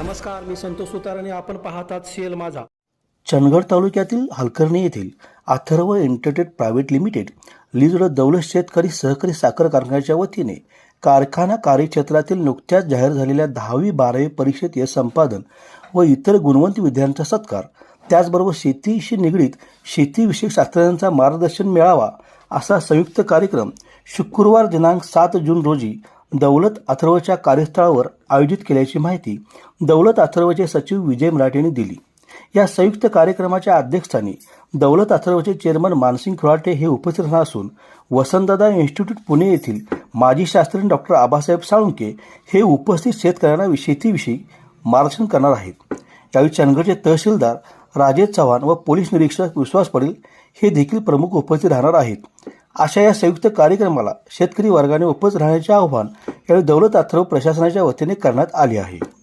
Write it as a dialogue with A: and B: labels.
A: नमस्कार मी संतोष सुतार आणि आपण पाहतात सीएल माझा.
B: चंदगड तालुक्यातील हलकर्णी येथील Atharva intertrade private limited leased Daulat शेतकरी सहकारी साखर कारखान्याच्या वतीने कारखाना कार्यक्षेत्रातील नुकत्याच जाहीर झालेल्या दहावी बारावी परीक्षेत यश संपादन व इतर गुणवंत विद्यार्थ्यांचा सत्कार त्याचबरोबर शेतीशी निगडीत शेतीविषयक शास्त्रज्ञांचा मार्गदर्शन मिळावा असा संयुक्त कार्यक्रम शुक्रवार दिनांक सात जून रोजी दौलत अथर्वच्या कार्यस्थळावर आयोजित केल्याची माहिती दौलत अथर्वचे सचिव विजय मराठेंनी दिली. या संयुक्त कार्यक्रमाच्या अध्यक्षस्थानी दौलत अथर्वचे चेअरमन मानसिंग खुराटे हे उपस्थित राहणार असून वसंतदादा इन्स्टिट्यूट पुणे येथील माजी शास्त्रज्ञ डॉक्टर आबासाहेब साळुंके हे उपस्थित शेतकऱ्यांना शेतीविषयी मार्गदर्शन करणार आहेत. यावेळी चंदगडचे तहसीलदार राजेश चव्हाण व पोलीस निरीक्षक विश्वास पडेल हे देखील प्रमुख उपस्थित राहणार आहेत. अशा या संयुक्त कार्यक्रमाला शेतकरी वर्गाने उपस्थित राहण्याचे आव्हान यावेळी दौलत अथर्व प्रशासनाच्या वतीने करण्यात आले आहे.